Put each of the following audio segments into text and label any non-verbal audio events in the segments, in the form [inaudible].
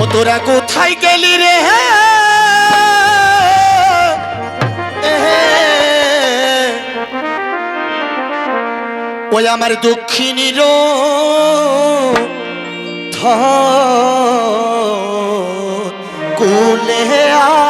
ও তোরা কোথায় গেলি রে? ওই আমার দক্ষিণীর কুলে আয়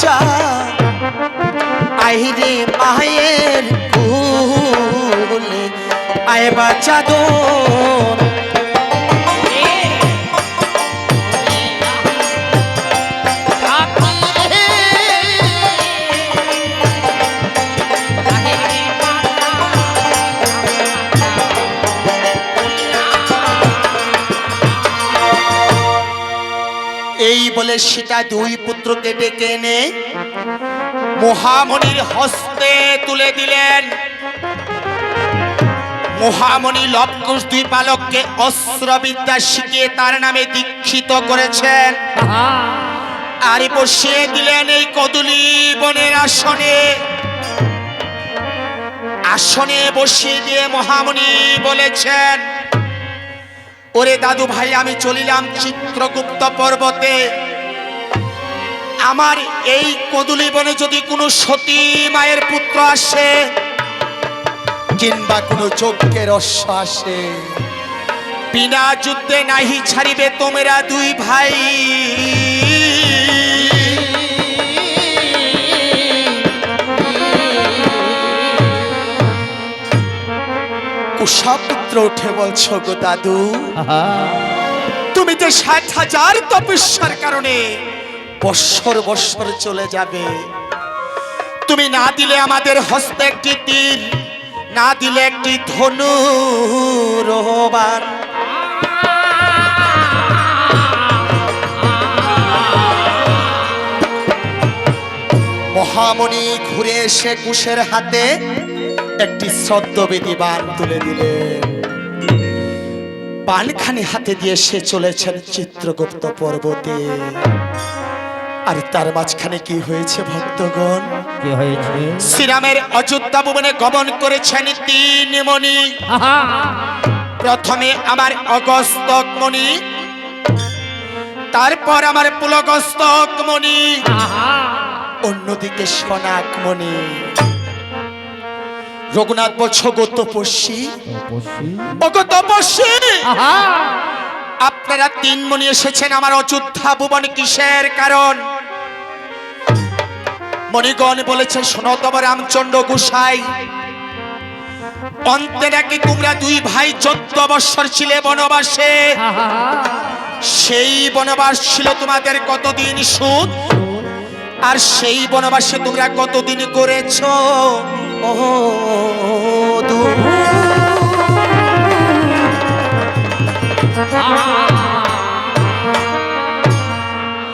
বাচ্চা আইরে মায়ের কুলে। আয় বাচ্চা দোন এই বলে সীতা দুই পুত্রকে ডেকে এনে মহামণির হস্তে তুলে দিলেন। মহামণি লবকুশ দুই বালককে অস্ত্রবিদ্যা শিখিয়ে তার নামে দীক্ষিত করেছেন। আর বসিয়ে দিলেন এই কদলি বনের আসনে। আসনে বসিয়ে দিয়ে মহামণি বলেছেন ওরে দাদু ভাই, আমি চলিলাম চিত্রগুপ্ত পর্বতে। আমার এই কদুলি বনে যদি কোনো সতী মায়ের পুত্র আসে, কিংবা কোনো যজ্ঞের অশ্ব আসে, বিনা যুদ্ধে নাহি ছাড়িবে তোমরা দুই ভাই। কুশাপুত্র উঠে বলছো গো দাদু। তুমি যে ষাট হাজার তপস্যার কারণে বৎসর বৎসর চলে যাবে তুমি না দিলে আমাদের হস্তে একটি তীর না দিলে একটি ধনু রোহবান। মহামণি ঘুরে এসে কুশের হাতে একটি শ্রদ্ধবেদী বান তুলে দিলেন। পানখানি হাতে দিয়ে সে চলেছেন চিত্রগুপ্ত পর্বতে। আর তার মাঝখানে কি হয়েছে ভক্তগণ? কি হয়েছে? শ্রীরামের অযোধ্যা ভুবনে গমন করেছেন তিন মণি। প্রথমে আমার অগস্তক মণি তারপর আমার পুলগস্তক মণি অন্যদিকে সনাক মণি। রঘুনাথ বলছ গো তপস্বী। ওগো তপস্বী। আপনারা তিন মণি এসেছেন আমার অযোধ্যা ভুবন কিসের কারণ? মণিগণ বলেছে শোনো তবে রামচন্দ্র গোসাই। অন্তে নাকি তোমরা দুই ভাই চোদ্দ বৎসর ছিলে বনবাসে। সেই বনবাস ছিল তোমাদের কতদিন সুদ? আর সেই বনবাসে তোমরা কতদিন করেছ? ও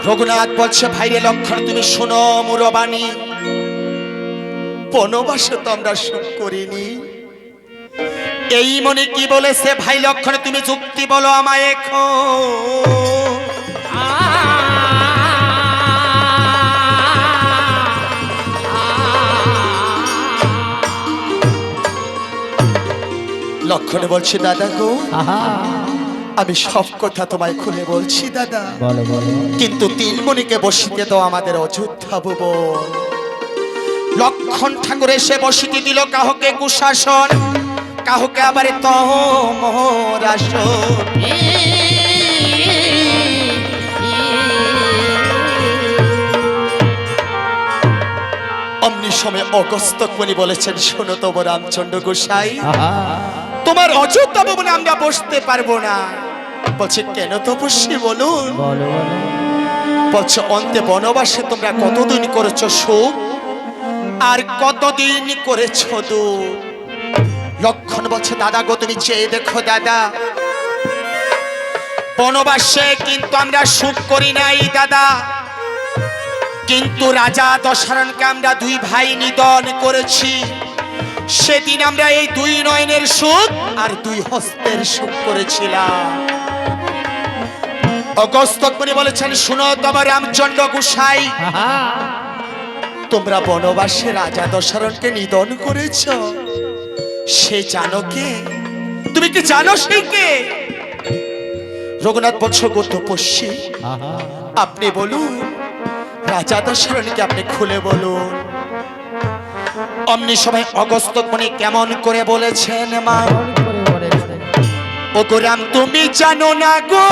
রঘুনাথ বলছে, ভাইরে লক্ষণ, তুমি শোনো মুরবাণী। বনবাসে তো আমরা সুখ করিনি। এই মনে কি বলেছে, ভাই লক্ষণ, তুমি যুক্তি বলো আমায় এখন। লক্ষণে বলছি দাদা গো আমি সব কথা তোমায় খুলে বলছি দাদা। কিন্তু তিনমণিকে বসিকে তো আমাদের অযোধ্যা ভুবন। লক্ষণ ঠাকুর এসে বসিকে দিল কাহকে কুশাসন কাহকে আবার তহরাসন অমনি সময় অগস্ত বলেছেন শোনো তোমার রামচন্দ্র গোসাই তোমার অযোধ্যা ভবনে আমরা বসতে পারব না। বলছে কেন তপস্বী বলুন? বলো বলো। বলছে অন্তে বনবাসে তোমরা কতদিন করেছ সুখ? আর কতদিন করেছ দুঃখ? লক্ষণ বলছে দাদা গো তুমি চেয়ে দেখো দাদা। বনবাসে কিন্তু আমরা সুখ করি নাই দাদা। কিন্তু রাজা দশরণকে আমরা দুই ভাই নিধন করেছি। সেদিন আমরা এই দুই নয়নের সুখ আর দুই হস্তের সুখ করেছিলাম। অগস্তক বলেছেন শুনো তোমার রামচন্দ্র গোসাই তোমরা বনবাসে রাজা দশরণকে নিধন করেছ। সে জানো কে? তুমি কি জানো সে কে? রঘুনাথ বৎস তপস্বী আপনি বলুন রাজা দশরণকে আপনি খুলে বলুন। অমনি সময় অগস্তক মনি কেমন করে বলেছেন মা? ও। গোরাম তুমি জানো না গো।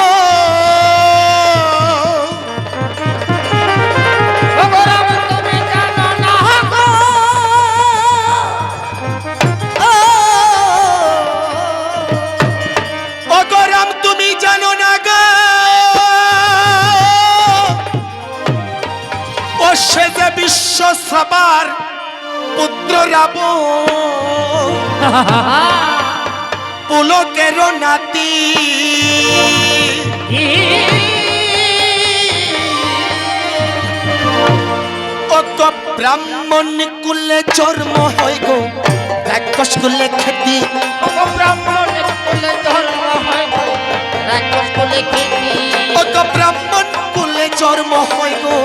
সে যে বিশ্ব সবার রাব [laughs] পুলকের নাতি। গো ব্রাহ্মণ কুলে জন্ম হয় গো। রাক্ষস কুলে খেতি। ব্রাহ্মণ কুলে ধর্ম হয় রাক্ষস কুলে খেতি। ও গো ব্রাহ্মণ কুলে জন্ম হয় গো।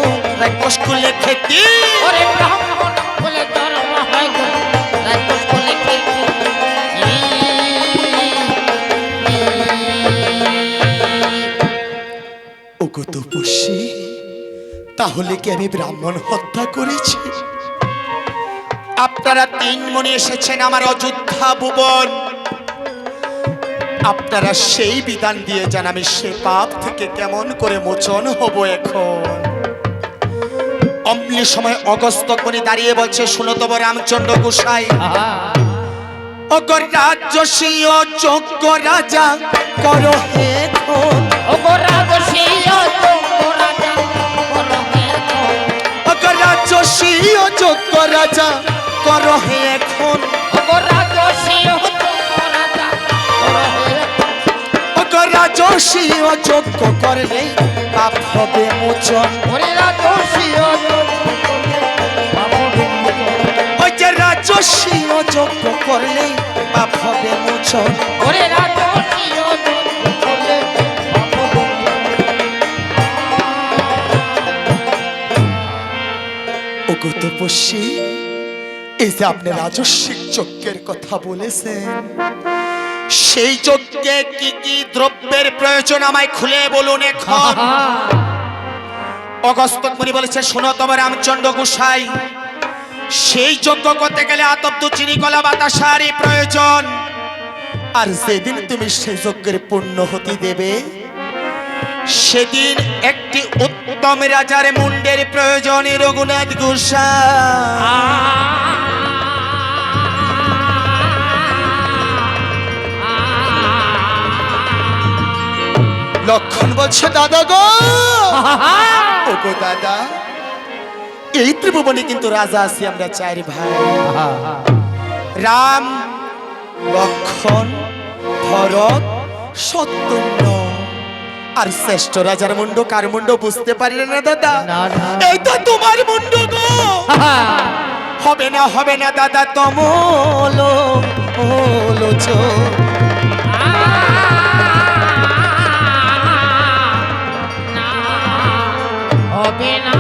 রাক্ষস কুলে খেতি। ওরে ব্রাহ্মণ তপস্বী, তাহলে কি আমি ব্রাহ্মণ হত্যা করেছি? আপনারা তিন মনে এসেছেন আমার অযোধ্যা ভুবন। আপনারা সেই বিধান দিয়ে যান, আমি সে পাপ থেকে কেমন করে মোচন হব এখন? অম্লি সময় অগস্ত করে দাঁড়িয়ে বলছে, শুনো রামচন্দ্র গোসাই। অগর রাজ্যসীয় যোগ্য রাজা, করো হে এখন অগরাজসীয় যোগ্য রাজা কর হে এখন। অগরাজসীয় যোগ্য করলে পাপ হবে মোচন। রাজসীয় যোগ্য করলে পাপ হবে মোচন। তপস্বী এই যে আপনি রাজস্বিক যজ্ঞের কথা বলেছেন সেই যজ্ঞে কি কি দ্রব্যের প্রয়োজন আমায় খুলে বলুন এখন। অগস্তক মুনি বলেছে শোনো তবে রামচন্দ্র গোসাই সেই যজ্ঞ করতে গেলে আতপ্ত চিনি কলা বাতাসারই প্রয়োজন। আর যেদিন তুমি সেই যজ্ঞের পূর্ণ হতে দেবে সেদিন একটি উত্তম রাজার মুন্ডের প্রয়োজনে রঘুনাথ গোসাই লক্ষণ বলছে দাদা গো! দাদা এই ত্রিভুবনে কিন্তু রাজা আছি আমরা চার ভাই। রাম লক্ষণ ভরত সত্যন্য আর শ্রেষ্ঠ রাজার মুন্ড কার মুন্ড বুঝতে পারলে না দাদা। এই তো তোমার মুন্ড গো। হবে না হবে না দাদা তমলো ওলো চো। হবে না।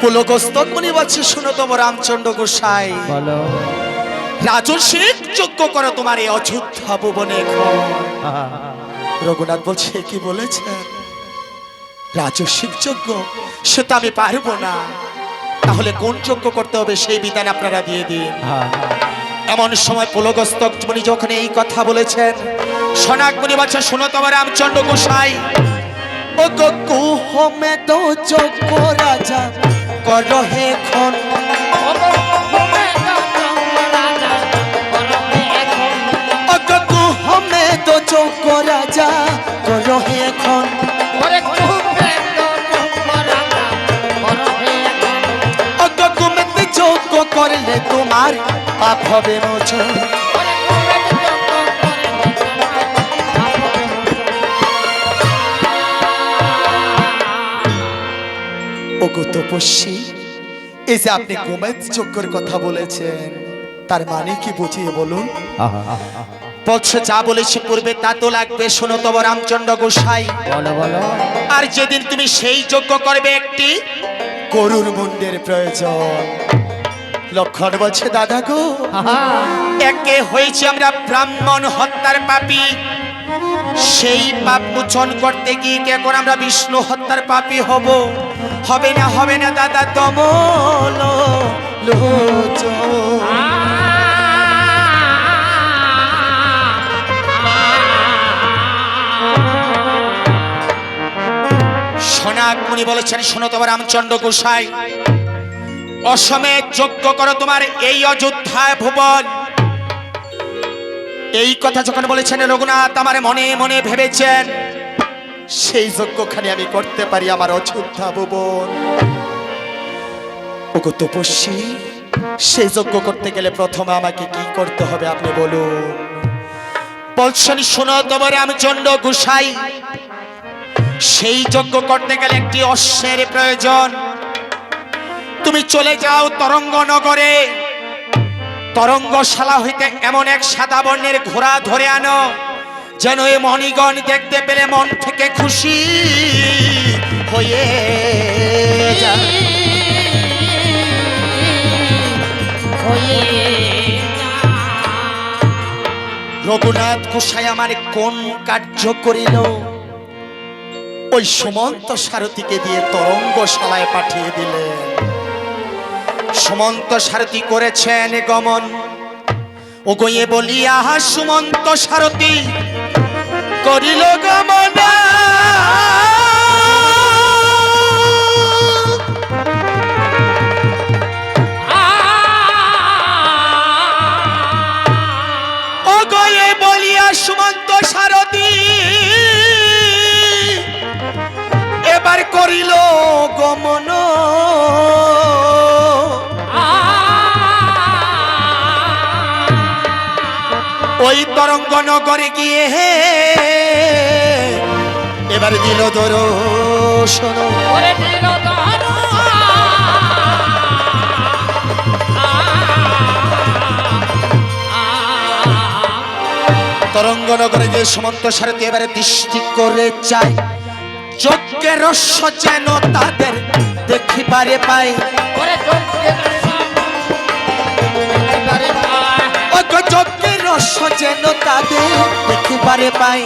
পুলকস্তক মুনি বলছে শুনো তোম রামচন্দ্র গোসাই। বলো। রাজস্বিক যোগ্য করো তোমার এই অযোধ্যা ভুবনে। রঘুনাথ বলছে কি বলেছেন রাজস্বিক যজ্ঞ সেটা আমি পারব না। তাহলে কোন যজ্ঞ করতে হবে সেই বিধান আপনারা দিয়ে দিন। এমন সময় পুলগস্তক মুনি যখন এই কথা বলেছেন সনাক মুনি বলছে শোনো তোমার রামচন্দ্র গোসাই। ও গো কুহমে তো যজ্ঞ রাজা করো হে খন রাজা করো হে এখন। করলে তোমার পাপ হবে মোচন। ওগো তপস্বী এই যে আপনি গোমেদ চক্কর কথা বলেছেন তার মানে কি বুঝিয়ে বলুন? বলছে যা বলেছি পূর্বে তা তো লাগবে। শোনো তব রামচন্দ্র গোসাই। বলো বলো। আর যেদিন তুমি সেই যজ্ঞ করবে একটি গরুর মুন্ডের প্রয়োজন। লক্ষণ বলছে দাদা গো একে হয়েছে আমরা ব্রাহ্মণ হত্যার পাপী। সেই পাপ মোচন করতে গিয়ে কি এখন আমরা বিষ্ণু হত্যার পাপী হব? হবে না হবে না দাদা দমল লোচন। মুনি বলেছেন, শোনো তোমার রামচন্দ্র গোসাই, অসমে যজ্ঞ করো তোমার এই অযোধ্যা ভুবন। এই কথা যখন বলেছেন, রঘুনাথ আমার মনে মনে ভেবেছেন, সেই যজ্ঞখানি আমি করতে পারি আমার অযোধ্যা ভুবন। ওগো তপস্বী, সেই যজ্ঞ করতে গেলে প্রথমে আমাকে কি করতে হবে আপনি বলুন? বলছেন, শোনো তোমার রামচন্দ্র গোসাই সেই যজ্ঞ করতে গেলে একটি অশ্বের প্রয়োজন। তুমি চলে যাও তরঙ্গ নগরে। তরঙ্গশালা হইতে এমন এক সাদা বর্ণের ঘোড়া ধরে আনো, যেন এ মণিগণ দেখতে পেলে মন থেকে খুশি হয়ে রঘুনাথ গোসাই আমার কোন কার্য করিল? ওই সুমন্ত সারথীকে দিয়ে তরঙ্গশালায় পাঠিয়ে দিলেন। সুমন্ত সারথী করেছেন গমন। ও গইয়ে বলিয়া, সুমন্ত সারথী, করিল গমন। গয়ে সুমন্ত সারথী করিল গমন ওই তরঙ্গ নগরে গিয়ে হে এবার দিল দর্শন। ধরো তরঙ্গ নগরে গিয়ে সুমন্ত সারথী এবারে দৃষ্টি করে চাই যজ্ঞের রস্য যেন তাদের দেখিবারে চোখে যজ্ঞের রস্য যেন তাদের দেখিবারে পায়।